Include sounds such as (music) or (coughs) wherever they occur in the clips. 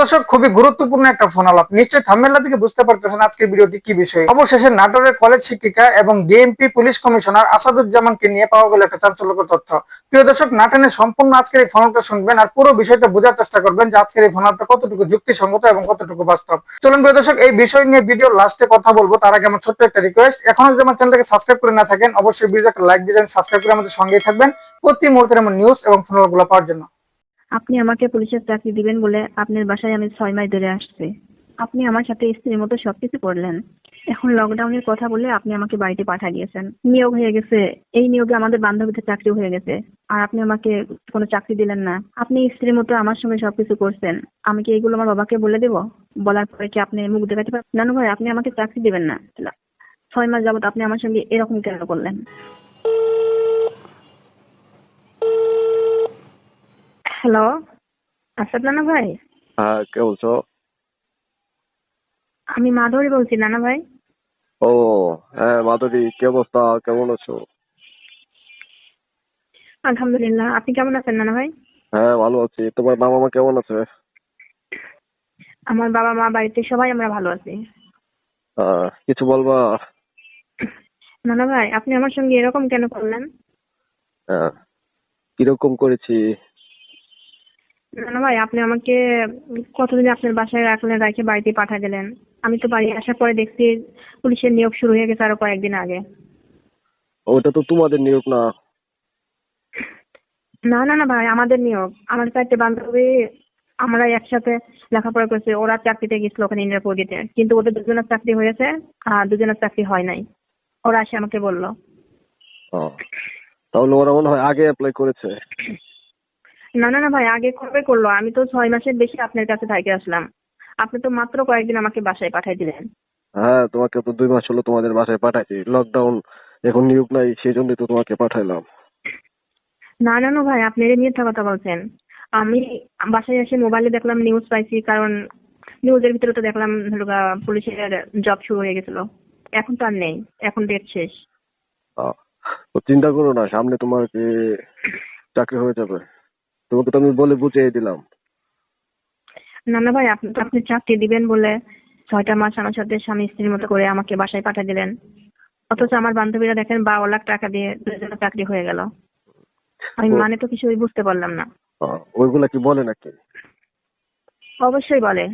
দর্শক, খুবই গুরুত্বপূর্ণ একটা ফোন আলাপ। নিশ্চয়ই থাম্বেলা থেকে বুঝতে পারতেছেন আজকের ভিডিওটি কি বিষয়। অবশেষে নাটোরের কলেজ শিক্ষিকা এবং ডিএমপি পুলিশ কমিশনার আসাদুজ্জামানকে নিয়ে পাওয়া গেল একটা চাঞ্চল্যকর তথ্য। প্রিয় দর্শক নাটানের সম্পূর্ণ আজকের এই ফোনটা শুনবেন আর পুরো বিষয়টা বোঝার চেষ্টা করবেন যে আজকের এই ফোনটা কতটুকু যুক্তিসঙ্গত এবং কতটুকু বাস্তব। চলুন প্রিয় দর্শক, এই বিষয় নিয়ে ভিডিও লাস্টে কথা বলব। তার আগে আমার ছোট্ট একটা রিকোয়েস্ট এখনও যদি আমার চ্যানেলটাকে সাবস্ক্রাইব করে না থাকেন, অবশ্যই ভিডিও একটা লাইক দিয়ে সাবস্ক্রাইব করে আমাদের সঙ্গেই থাকবেন। প্রতি মুহূর্তের আমার নিউজ এবং ফোনগুলো পাওয়ার জন্য। আপনি আমাকে পুলিশের চাকরি দিবেন বলে আপনার বাসায় আমি ছয় মাস ধরে আসছি। আপনি আমার সাথে স্ত্রীর মতো সবকিছু করলেন। এখন লকডাউনের কথা বলে আপনি আমাকে বাড়িতে পাঠা দিয়েছেন। নিয়োগ হয়ে গেছে। এই নিয়োগে আমাদের বান্ধবীদের চাকরি হয়ে গেছে। আর আপনি আমাকে কোনো চাকরি দিলেন না। আপনি স্ত্রীর মতো আমার সঙ্গে সবকিছু করছেন। আমি কি এগুলো আমার বাবাকে বলে দেবো? বলার পরে কি আপনি মুখ দেখাতে পারবেন? নানু ভাই, আপনি আমাকে চাকরি দিবেন না। ছয় মাস যাবত আপনি আমার সঙ্গে এরকম কেন করলেন? হ্যালো আসাদ নানা ভাই? হ্যাঁ কে বলছো? আমি মাধুরী বলছি নানা ভাই। ও হ্যাঁ মাধবী কি অবস্থা? কেমন আছো? আলহামদুলিল্লাহ আপনি কেমন আছেন নানা ভাই? হ্যাঁ ভালো আছি। তোমার বাবা মা কেমন আছে? আমার বাবা মা বাড়িতে সবাই আমরা ভালো আছি। আহ, কিছু বলবা? নানা ভাই আপনি আমার সঙ্গে এরকম কেন করলেন? হ্যাঁ কীরকম করেছি? নানা ভাই আপনি আমাকে কতদিন আপনার বাসায় রাখলেন রেখে বাড়িতে পাঠা গেলেন আমি তো বাড়ি আসার পরে দেখছি পুলিশের নিয়োগ শুরু হয়ে গেছে আরও কয়েকদিন আগে। ওটা তো তোমাদের নিয়োগ না? না না না ভাই আমাদের নিয়োগ। আমার চারটে বান্ধবী আমরা একসাথে লেখাপড়া করেছি। ওরা চাকরিতে গেছিল ওখানে ইন্ডিয়াপুর দিতে কিন্তু ওদের দুজনের চাকরি হয়েছে আর দুজনের চাকরি হয় নাই। ওরা এসে আমাকে বলল। তাহলে ওরা মনে হয় আগে অ্যাপ্লাই করেছে। না না না ভাই আগে কবে করল। আমি তো ছয় মাসের বেশি আপনার কাছে থেকে আসলাম। আপনি তো মাত্র কয়েকদিন আমাকে বাসায় পাঠিয়ে দিলেন। হ্যাঁ তোমাকে তো দুই মাস হলো তোমাদের বাসায় পাঠাইছি। লকডাউন এখন নিয়োগ নাই সেই জন্যই তো তোমাকে পাঠাইলাম। না না না ভাই আপনি মিথ্যা কথা বলছেন। আমি বাসায় এসে মোবাইলে দেখলাম নিউজ পাইছি কারণ নিউজের ভিতরে তো দেখলাম পুলিশের জব শুরু হয়ে গেছিল। এখন তো আর নেই এখন ডেট শেষ। তো চিন্তা করো না সামনে তোমার চাকরি হয়ে যাবে। তোমাকে তো আমি বলে বুঝিয়ে দিলাম। না না ভাই আপনি তো আপনি চাকরি দিবেন বলে ছয়টা মাস আমার সাথে স্বামী স্ত্রীর মতো করে আমাকে বাসায় পাঠিয়ে দিলেন। অথচ আমার বান্ধবীরা দেখেন বারো লাখ টাকা দিয়ে দুজনের চাকরি হয়ে গেল। আমি মানে তো কিছুই বুঝতে পারলাম না। ওইগুলা কি বলে নাকি? অবশ্যই বলে।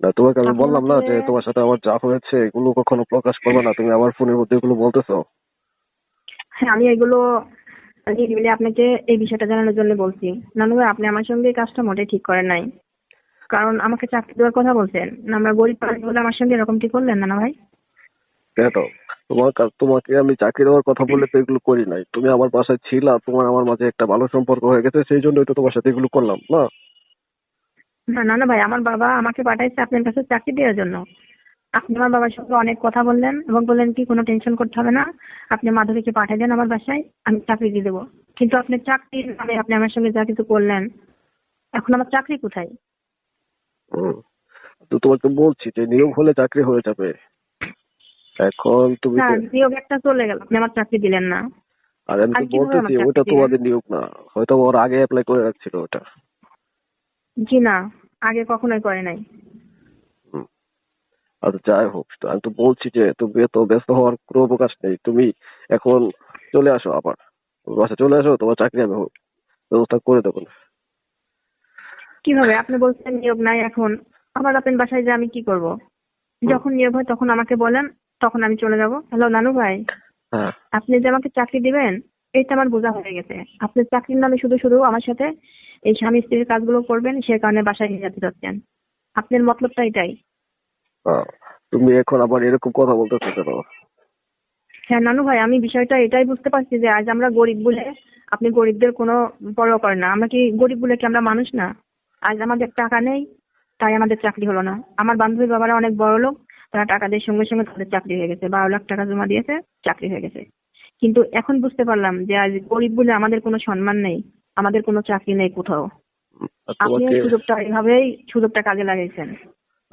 না তোমাকে আমি বললাম না যে তোমার সাথে আমার যা হয়েছে এগুলো কখনো প্রকাশ করবে না। তুমি আমার ফোনের মধ্যে এগুলো বলতেছো? হ্যাঁ আমি এগুলো নিরিবিলি আপনাকে এই বিষয়টা জানানোর জন্য বলছি। নানু ভাই আপনি আমার সঙ্গে কাজটা মোটেই ঠিক করেন নাই। কারণ আমাকে চাকরি দেওয়ার কথা বলছেন। না, আমরা গরিব মানুষ বলে আমার সঙ্গে এরকম ঠিক করলেন নানা ভাই? কেন তোমার তোমাকে আমি চাকরি দেওয়ার কথা বলে তো এগুলো করি নাই। তুমি আমার বাসায় ছিলা তোমার আমার মাঝে একটা ভালো সম্পর্ক হয়ে গেছে সেই জন্যই তো তোমার সাথে এগুলো করলাম না? না না ভাই আমার বাবা আমাকে পাঠাইছে আপনার কাছে চাকরি দেওয়ার জন্য। আপনি আমার বাবার সঙ্গে অনেক কথা বললেন এবং বললেন কি কোনো টেনশন করতে হবে না। আপনি মাধবীকে পাঠিয়ে দেন আমার বাসায় আমি চাকরি দিয়ে দেবো। কিন্তু আপনি চাকরির নামে আপনি আমার সঙ্গে যা কিছু করলেন এখন আমার চাকরি কোথায়? তো তোমাকে বলছি যে নিয়োগ হলে চাকরি হয়ে যাবে। এখন তুমি না নিয়োগ একটা চলে গেল আপনি আমার চাকরি দিলেন না। আর আমি তো বলতেছি ওটা তোমাদের নিয়োগ না। হয়তো ওর আগে অ্যাপ্লাই করে রাখছিল ওটা। জি না আগে কখনোই করে নাই। আর যাই হোক আমি তো বলছি যে তুমি তো ব্যস্ত হওয়ার কোনো অবকাশ নেই। তুমি এখন চলে আসো আবার। বাসা চলে আসো তোমার চাকরি আমি হোক ব্যবস্থা করে দেবো না। কীভাবে? আপনি বলছেন নিয়োগ নাই এখন। আবার আপনার বাসায় যে আমি কি করব? যখন নিয়োগ হয় তখন আমাকে বলেন তখন আমি চলে যাব। হ্যালো নানু ভাই। হ্যাঁ। আপনি যে আমাকে চাকরি দিবেন এটা আমার বোঝা হয়ে গেছে। আপনি চাকরির নামে শুধু শুধু আমার সাথে এই স্বামী স্ত্রীর কাজগুলো করবেন সে কারণে বাসায় নিয়ে যেতে চাচ্ছেন। আপনার মতলবটা এটাই। তুমি এখন আবার এরকম কথা বলতেছো কেন? হ্যাঁ নানু ভাই আমি বিষয়টা এটাই বুঝতে পারছি যে আজ আমরা গরিব বলে আপনি গরিবদের কোনো পরোয়া করেন না। আমরা কি গরিব বলে কি আমরা মানুষ না? আজ আমাদের টাকা নেই তাই আমাদের চাকরি হলো না। আমার বান্ধবীর বাবারা অনেক বড় লোক তারা টাকা দিয়ে সঙ্গে সঙ্গে তাদের চাকরি হয়ে গেছে। বারো লাখ টাকা জমা দিয়েছে চাকরি হয়ে গেছে। কিন্তু এখন বুঝতে পারলাম যে আজ গরিব বলে আমাদের কোনো সম্মান নেই আমাদের কোনো চাকরি নেই কোথাও। আপনি এই সুযোগটা এইভাবেই সুযোগটা কাজে লাগিয়েছেন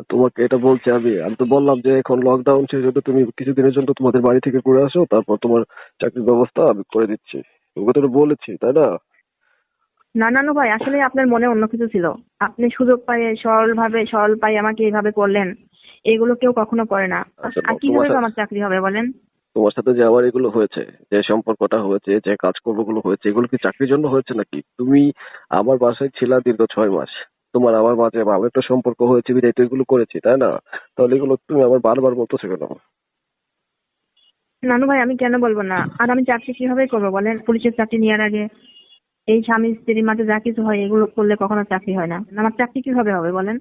তোমাকে এটা বলছি আমি। আমি তো বললাম যে এখন লকডাউন সেই জন্য তুমি কিছুদিনের জন্য তোমাদের বাড়ি থেকে ঘুরে আসো তারপর তোমার চাকরির ব্যবস্থা আমি করে দিচ্ছি। তোমাকে তো এটা বলেছি তাই না? না নানু ভাই আসলে আপনার মনে অন্য কিছু ছিল। আপনি সুযোগ পাইয়ে সরল ভাবে সরল পাই আমাকে এইভাবে করলেন এগুলো কেউ কখনো করে না। আচ্ছা, আর কীভাবে আমার চাকরি হবে বলেন? তোমার সাথে যে আমার এগুলো হয়েছে যে সম্পর্কটা হয়েছে যে কাজকর্মগুলো হয়েছে এগুলো কি চাকরির জন্য হয়েছে নাকি? তুমি আমার বাসায় ছিলা দীর্ঘ ছয় মাস। তোমার আমার মাঝে ভালো একটা সম্পর্ক হয়েছে বিধায় তো এগুলো করেছি তাই না? তাহলে এগুলো তুমি আবার বারবার বলতেছো কেন? নানু ভাই আমি কেন বলব না? আর আমি চাকরি কীভাবে করব বলেন? পুলিশের চাকরি নেওয়ার আগে এই স্বামী স্ত্রীর মাঝে যা কিছু হয় এগুলো করলে কখনো চাকরি হয় না। আমার চাকরি কীভাবে হবে বলেন?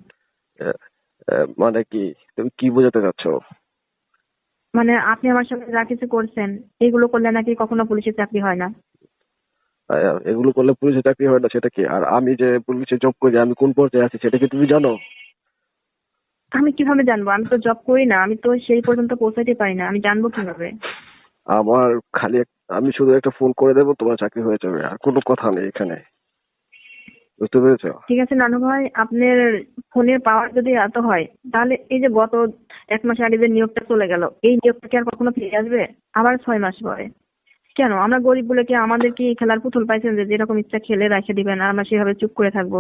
মানে কি? তুমি কি বোঝাতে চাচ্ছ? মানে আপনি আমার সঙ্গে যা কিছু করছেন এগুলো করলে নাকি কখনো পুলিশের চাকরি হয় না? এগুলো করলে পুলিশের চাকরি হয় না সেটা কি? আর আমি যে পুলিশে জব করি আমি কোন পর্যায়ে আছি সেটা কি তুমি জানো? আমি কীভাবে জানব? আমি তো জব করি না আমি তো সেই পর্যন্ত পৌঁছাতে পারি না আমি জানব কীভাবে? আমার খালি আমি শুধু একটা ফোন করে দেবো তোমার চাকরি হয়ে যাবে আর কোনো কথা নেই এখানে। বুঝতে পেরেছ? ঠিক আছে নানু ভাই আপনার ফোনের পাওয়ার যদি এত হয় তাহলে এই যে গত এক মাস আগে যে নিয়োগটা চলে গেল এই নিয়োগটা কি আর কখনো ফিরে আসবে? আবার ছয় মাস পরে। কেন? আমরা গরিব বলে কি আমাদের কি খেলার পুতুল পাইছেন যে যেরকম ইচ্ছা খেলে রেখে দিবেন আর আমরা সেভাবে চুপ করে থাকব?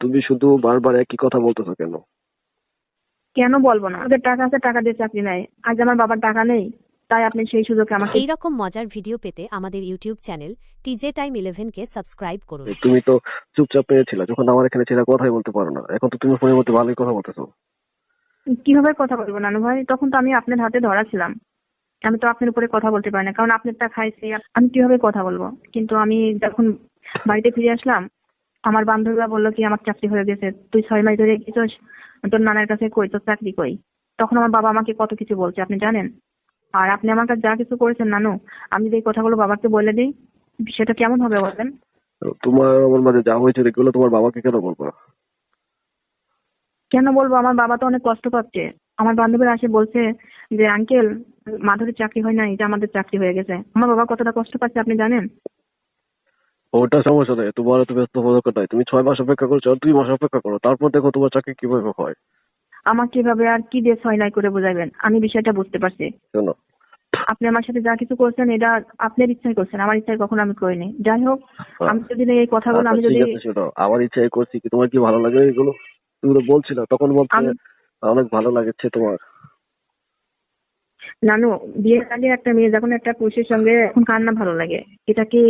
তুমি শুধু বারবার একই কথা বলতেছো কেন? কেন বলব না? আমাদের টাকা আছে টাকা দিয়ে চাকরি নাই। আজ আমার বাবার টাকা নেই তাই আপনি সেই সুযোগে আমাকে এই রকম মজার ভিডিও পেতে আমাদের ইউটিউব চ্যানেল টিজে টাইম ইলেভেনকে সাবস্ক্রাইব করুন। তুমি তো চুপচাপ পেয়েছিলে যখন আমার এখানে ছিল কথাই বলতে পারো না। এখন তো তুমি ফোনের মধ্যে ভালোই কথা বলতেছো। কীভাবে কথা বলব নানু ভাই? তখন তো আমি আপনার হাতে ধরা ছিলাম। আমি তো আপনার উপরে কথা বলতে পারি না কারণ আপনারটা খাইছি আমি কীভাবে কথা বলব? কিন্তু আমি যখন বাড়িতে ফিরে আসলাম আমার বান্ধবীরা বলল কি আমার চাকরি হয়ে গেছে তুই ছয় মাস ধরে গেছিস তোর নানার কাছে কই তোর চাকরি কই? তখন আমার বাবা আমাকে কত কিছু বলছে আপনি জানেন? আর আপনি আমার কাছে যা কিছু করেছেন নানু আমি যদি এই কথাগুলো বাবাকে বলে দিই সেটা কেমন হবে বলেন? তোমার আমার মাঝে যা হয়েছে এগুলো তোমার বাবাকে কেন বলব? কেন বলব? আমার বাবা তো অনেক কষ্ট পাচ্ছে। আমার বান্ধবীরা আসে বলছে যে আঙ্কেল মাধুরীর চাকরি হয় নাই যে আমাদের চাকরি হয়ে গেছে। আমার বাবা কতটা কষ্ট পাচ্ছে আপনি জানেন? ওটা সমস্যা নেই। তোমার তো ব্যস্ত হওয়ার নাই। তুমি ছয় মাস অপেক্ষা করছ আর দুই মাস অপেক্ষা করো। তারপর দেখো তোমার চাকরি কীভাবে হয়। আমাকে কীভাবে আর কি দিয়ে ছয় নাই করে বোঝাবেন আমি বিষয়টা বুঝতে পারছি। কেন আপনি আমার সাথে যা কিছু করছেন এটা আপনার ইচ্ছাই করছেন। আমার ইচ্ছায় কখনো আমি করিনি। যাই হোক আমি যদি এই কথাগুলো আমি আচ্ছা, যদি শোনো। আমার ইচ্ছা এই করছি কি তোমার কি ভালো লাগে এগুলো? তুমি তো বলছিলে তখন বলছে আমি- অনেক ভালো লাগছে তোমার। নানু বিয়ের আগে একটা মেয়ে যখন একটা পুরুষের সঙ্গে এখন কার না ভালো লাগে এটা কি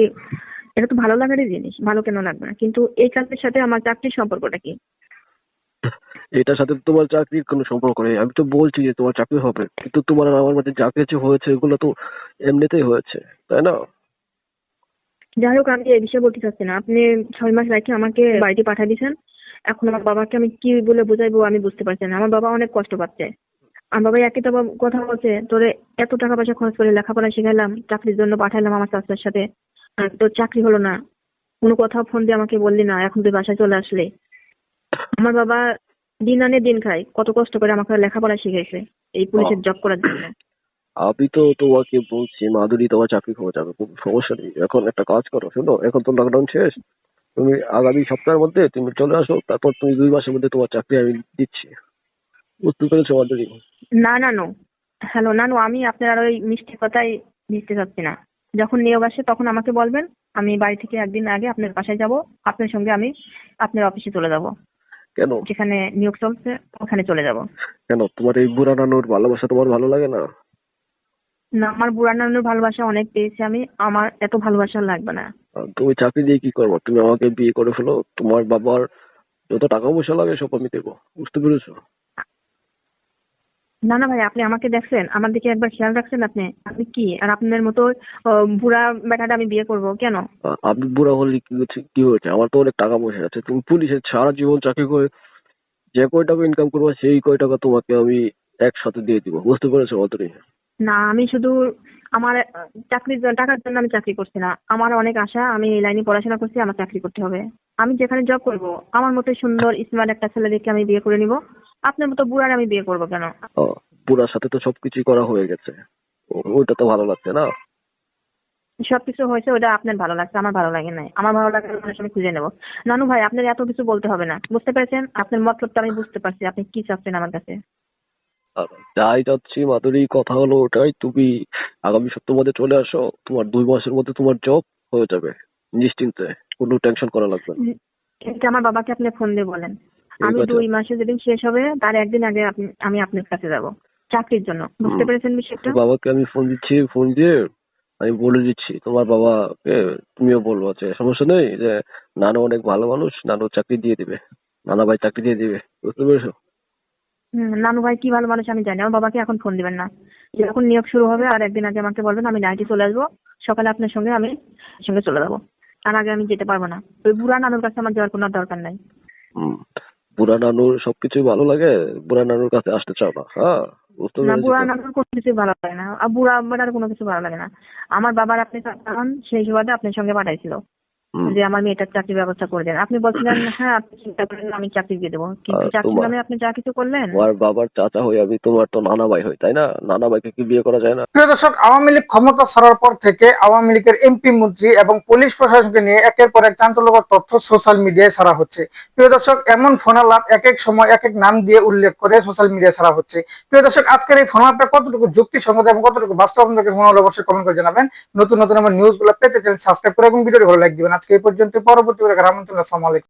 এটা তো ভালো লাগারই জিনিস ভালো কেন লাগবে না? কিন্তু এই কাজের সাথে আমার চাকরির সম্পর্কটা কি? এটার সাথে তোমার চাকরির কোনো সম্পর্ক নেই। আমি তো বলছি যে তোমার চাকরি হবে কিন্তু তোমার আর আমার মধ্যে যা কিছু হয়েছে এগুলো তো এমনিতেই হয়েছে তাই না? যাই হোক আমি এই বিষয়ে বলতে চাচ্ছি না। আপনি ছয় মাস রেখে আমাকে বাড়িতে পাঠিয়ে দিয়েছেন। এখন আমার বাবাকে আমি কি বলে বোঝাইবো আমি বুঝতে পারছি না। আমার বাবা অনেক কষ্ট পাচ্ছে। আমার বাবা একই তো কথা বলছে, তোরে এত টাকা পয়সা খরচ করে লেখাপড়া শিখাইলাম, চাকরির জন্য পাঠাইলাম আমার চাচার সাথে। তোর চাকরি হলো না। কোনো কথা ফোন দিয়ে আমাকে বললি না, এখন তুই বাসায় চলে আসলে। আমার বাবা দিন আনে দিন খায়, কত কষ্ট করে আমাকে লেখাপড়া শিখাইছে, এই পুলিশের জব করার জন্য। আমি তো তোমাকে বলছি, মাধুরী, তোমার চাকরি হয়ে যাবে, কোনো সমস্যা নেই। এখন একটা কাজ করো, শোনো, এখন তো লকডাউন শেষ। তুমি আগামী সপ্তাহের মধ্যে তুমি চলে আসো, তারপর তুমি দুই মাসের মধ্যে তোমার চাকরি আমি দিচ্ছি। মাধুরী না নানু হ্যালো নানু আমি আপনার আর ওই মিষ্টি কথাই মিশতে চাচ্ছি না। যখন নিয়োগ আসে তখন আমাকে বলবেন আমি বাড়ি থেকে একদিন আগে আপনার বাসায় যাব আপনার সঙ্গে আমি আপনার অফিসে চলে যাব। কেন? যেখানে নিয়োগ চলছে ওখানে চলে যাব। কেন? তোমার এই বুড়া নানুর ভালোবাসা তোমার ভালো লাগে না? না আমার বুড়া নানুর ভালোবাসা অনেক পেয়েছি আমি আমার এত ভালোবাসা লাগবে না। তুমি চাকরি দিয়ে কি করব? তুমি আমাকে বিয়ে করে ফেলো তোমার বাবার যত টাকা পয়সা লাগে সব আমি দেবো। বুঝতে পেরেছ? না না ভাই আপনি আমাকে দেখছেন আমার দিকে একবার খেয়াল রাখছেন আপনি? আপনি কি? আর আপনার মতো বুড়া বেটাটা আমি বিয়ে করব কেন? আ- আমি বুড়া হলে কি হচ্ছে কি হয়েছে? আমার তো অনেক টাকা পয়সা আছে তুমি পুলিশের সারা জীবন চাকরি করে যে কয় টাকা ইনকাম করব সেই কয় টাকা তোমাকে আমি একসাথে দিয়ে দিব। বুঝতে পেরেছ অতরি না আমি শুধু আমার চাকরির জন্য টাকার জন্য আমি চাকরি করছি না। আমার অনেক আশা আমি এই লাইনে পড়াশোনা করছি আমার চাকরি করতে হবে। আমি যেখানে জব করব আমার মতো সুন্দর স্মার্ট একটা ছেলে দেখে আমি বিয়ে করে নিব। আপনার মতো বুড়ার আমি বিয়ে করব কেন? বুড়ার সাথে তো সবকিছুই করা হয়ে গেছে। ও- ওইটা তো ভালো লাগছে না? সবকিছু হয়েছে ওটা আপনার ভালো লাগছে আমার ভালো লাগে নাই। আমার ভালো লাগে মানুষ আমি খুঁজে নেব। নানু ভাই আপনার এত কিছু বলতে হবে না বুঝতে পেরেছেন? আপনার মতলবটা আমি বুঝতে পারছি আপনি কি চাচ্ছেন আমার কাছে? আর যাই যাচ্ছি মাধুরী কথা হলো ওটাই তুমি আগামী সপ্তাহের মধ্যে চলে আসো তোমার দুই মাসের মধ্যে তোমার জব হয়ে যাবে। নিশ্চিন্তে কোনো টেনশন করা লাগবে না। এটা আমার বাবাকে আপনি ফোন দিয়ে বলেন। আমি। দুই মাসে যেদিন শেষ হবে তার একদিন আগে আমি আপনার কাছে যাব। চাকরির জন্য। বুঝতে পেরেছেন বিষয়টা? বাবাকে আমি ফোন দিচ্ছি ফোন দিয়ে আমি বলে দিচ্ছি তোমার বাবাকে তুমিও বলব যে সমস্যা নেই যে নানু অনেক ভালো মানুষ নানু চাকরি দিয়ে দিবে। নানা ভাই চাকরি দিয়ে দিবে বুঝতে পেরেছ? নানু ভাই কি ভালো মানুষ আমি জানি আমার বাবাকে এখন ফোন দিবেন না। যখন নিয়োগ শুরু হবে আর একদিন আগে আমাকে বলবেন আমি নাইটে চলে আসব। সকালে আপনার সঙ্গে আমি সঙ্গে চলে যাব। তার আগে আমি যেতে পারব না। ওই বুড়া নানুর কাছে আমার যাওয়ার কোনো দরকার নাই। বুড়া নানুর সবকিছুই ভালো লাগে বুড়া নানুর কাছে আসতে চাও না হ্যাঁ বুঝতে না বুড়া? নানুর কোনো কিছু ভালো লাগে না আর বুড়া আব্বার কোনো কিছু ভালো লাগে না আমার বাবার আপনি কারণ সেই সুবাদে আপনার সঙ্গে পাঠাইছিল। যে আমার মেয়েটার চাকরির ব্যবস্থা করে দেন। আপনি বলছিলেন (coughs) হ্যাঁ আপনি চিন্তা করেন না, আমি চাকরি দিয়ে দেবো। কিন্তু আর চাকরি নামে আপনি যা কিছু করলেন তোমার বাবার চাচা হই আমি তোমার তো নানা ভাই হই তাই না? নানা ভাইকে কি বিয়ে করা যায় না? প্রিয় দর্শক আওয়ামী লীগ ক্ষমতা ছাড়ার পর থেকে আওয়ামী লীগের এমপি মন্ত্রী এবং পুলিশ প্রশাসনকে নিয়ে একের পর এক চাঞ্চল্যকর তথ্য সোশ্যাল মিডিয়ায় ছাড়া হচ্ছে। প্রিয় দর্শক এমন ফোনালাপ এক এক সময় এক এক নাম দিয়ে উল্লেখ করে সোশ্যাল মিডিয়ায় ছাড়া হচ্ছে। প্রিয় দর্শক আজকের এই ফোনালাপটা কতটুকু যুক্তিসঙ্গত এবং কতটুকু বাস্তব আপনাদের মনে হলো অবশ্যই কমেন্ট করে জানাবেন। নতুন নতুন আমার নিউজগুলো পেতে চ্যানেল সাবস্ক্রাইব করে এবং ভিডিওটি ভালো লাইক দিবেন। আজকে এই পর্যন্ত পরবর্তী আসসালামু আলাইকুম।